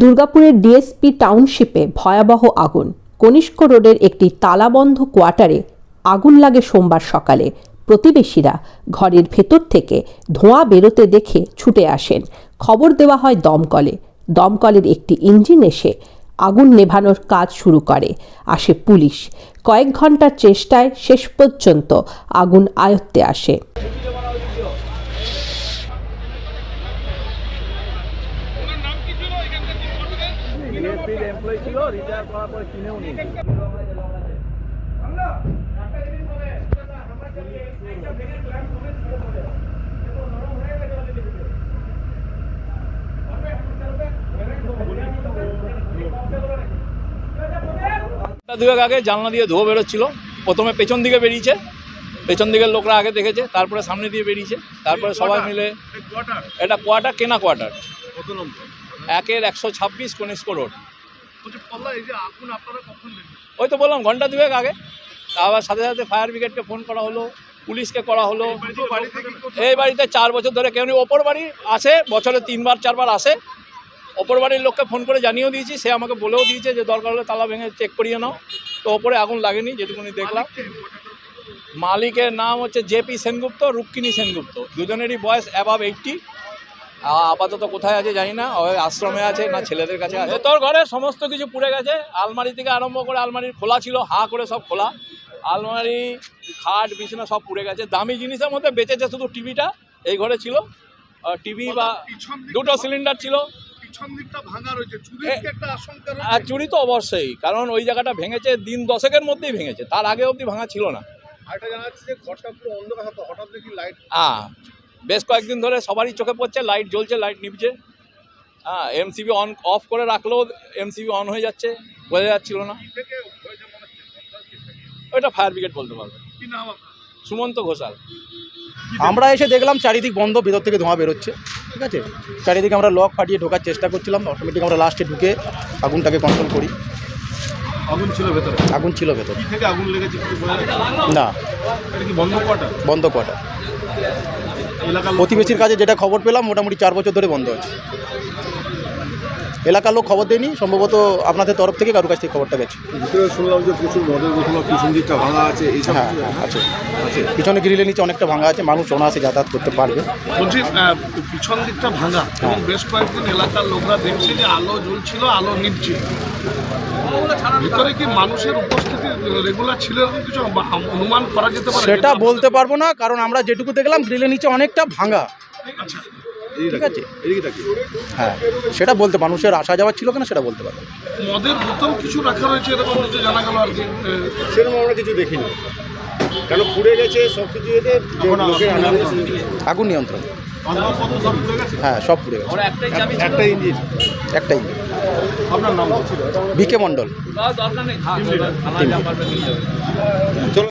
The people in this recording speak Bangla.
দুর্গাপুরের ডিএসপি টাউনশিপে ভয়াবহ আগুন। কনিষ্ক রোডের একটি তালাবন্ধ কোয়ার্টারে আগুন লাগে সোমবার সকালে। প্রতিবেশীরা ঘরের ভেতর থেকে ধোঁয়া বেরোতে দেখে ছুটে আসেন। খবর দেওয়া হয় দমকলে। দমকলের একটি ইঞ্জিন এসে আগুন নেভানোর কাজ শুরু করে, আসে পুলিশ। কয়েক ঘণ্টার চেষ্টায় শেষ পর্যন্ত আগুন আয়ত্তে আসে। এমপ্লয়ি ছিল রিটায়ার করার পরে কিনেও ঘণ্টা দুয়েক আগে জানলা দিয়ে ধোয়া বেরোচ্ছিল। প্রথমে পেছন দিকে বেরিয়েছে। পেছন দিকের লোকরা আগে দেখেছে তারপরে সামনে দিয়ে বেরিয়েছে। তারপরে সবাই মিলে এটা কোয়ার্টার কেনা কোয়ার্টার একের একশো ছাব্বিশ কনিষ্ক রোড ওই তো বললাম ঘণ্টা দুয়েক আগে। আবার সাথে সাথে ফায়ার ব্রিগেডকে ফোন করা হলো পুলিশকে করা হলো। বাড়ি এই বাড়িতে চার বছর ধরে কেউ ওপর বাড়ি আসে বছরে তিনবার চারবার আসে। ওপর বাড়ির লোককে ফোন করে জানিয়েও দিয়েছি সে আমাকে বলেও দিয়েছে যে দরকার হলে তালা ভেঙে চেক করিয়ে নাও। তো ওপরে আগুন লাগেনি যেটুকুনি দেখলাম। মালিকের নাম হচ্ছে জেপি সেনগুপ্ত রুক্মিণী সেনগুপ্ত। দুজনেরই বয়স অ্যাবাভ এইটটি আপাতত কোথায় আছে জানি না ওই আশ্রমে আছে না ছেলেদের কাছে আছে। তোর ঘরে সমস্ত কিছু পুড়ে গেছে। আলমারি থেকে আরম্ভ করে আলমারির খোলা ছিল হা করে সব খোলা। আলমারি খাট বিছানা সব পুড়ে গেছে। দামি জিনিসের মধ্যে বেঁচেছে শুধু টিভিটা এই ঘরে ছিল। টিভি বা দুটো সিলিন্ডার ছিল। পিছন দিকটা ভাঙা রয়েছে। চুরির এ- কি একটা আশঙ্কা আর চুরি তো অবশ্যই কারণ ওই জায়গাটা ভেঙেছে দিন দশেকের মধ্যেই ভেঙেছে। তার আগে অবধি ভাঙা ছিল না। আরেকটা জানা যাচ্ছে যে ঘরটা পুরো অন্ধকার হতো হঠাৎ দেখি লাইট হ্যাঁ বেশ কয়েকদিন ধরে সবারই চোখে পড়ছে লাইট জ্বলছে লাইট নিভছে। হ্যাঁ এমসিবি অন অফ করে রাখলেও এমসিবি অন হয়ে যাচ্ছে, বোঝা যাচ্ছিল না? ওইটা ফায়ার ব্রিগেড বলতে পারবে। সুমন্ত ঘোষাল। আমরা এসে দেখলাম চারিদিক বন্ধ, ভেতর থেকে ধোঁয়া বেরোচ্ছে, ঠিক আছে? চারিদিকে আমরা লক ফাটিয়ে ঢোকার চেষ্টা করছিলাম অটোমেটিক আমরা লাস্টে ঢুকে আগুনটাকে কন্ট্রোল করি। আগুন ছিল ভেতরে? আগুন ছিল ভেতর। থেকে আগুন লেগেছে কিছু বোঝা যাচ্ছে না। বন্ধ কোয়ার্টার? বন্ধ কটা প্রতিবেশীর কাছে যেটা খবর পেলাম মোটামুটি চার বছর ধরে বন্ধ আছে। এলাকার লোক খবর দেয়নি সম্ভবত আপনাদের তরফ থেকে কারোর কাছ থেকে খবরটা গেছে। ভিতরে শুনলাম যে প্রচুর মদের বোতল পিছন দিকটা ভাঙা আছে হ্যাঁ হ্যাঁ আছে। পিছনে গ্রিলের নিচে অনেকটা ভাঙা আছে মানুষ অনায়াসে যাতায়াত করতে পারবে। বলছি পিছন দিকটা ভাঙা। এবং হ্যাঁ। বেশ কয়েকদিন এলাকার লোকরা দেখছে যে আলো জ্বলছিল আলো নিভছিল ভিতরে কি মানুষের উপস্থিতি রেগুলার ছিল এরকম কিছু অনুমান করা যেতে পারে? সেটা বলতে পারব না কারণ আমরা যেটুকু দেখলাম গ্রিলের নিচে অনেকটা ভাঙা। আচ্ছা। ঠিক আছে। হ্যাঁ সেটা বলতে মানুষের আসা যাওয়া ছিল কিনা সেটা বলতে পারব মদের বোতল কিছু রাখা রয়েছে এরকম কিছু জানা গেল আর কি সেরকম আমরা কিছু দেখিনি। কেন পুড়ে গেছে সব কিছু এতে। আগুন নিয়ন্ত্রণ হ্যাঁ সব পুড়ে গেছে। একটাই চাবি একটা ইঞ্জিন একটাই। আপনার নাম? বিকে মণ্ডল। দরকার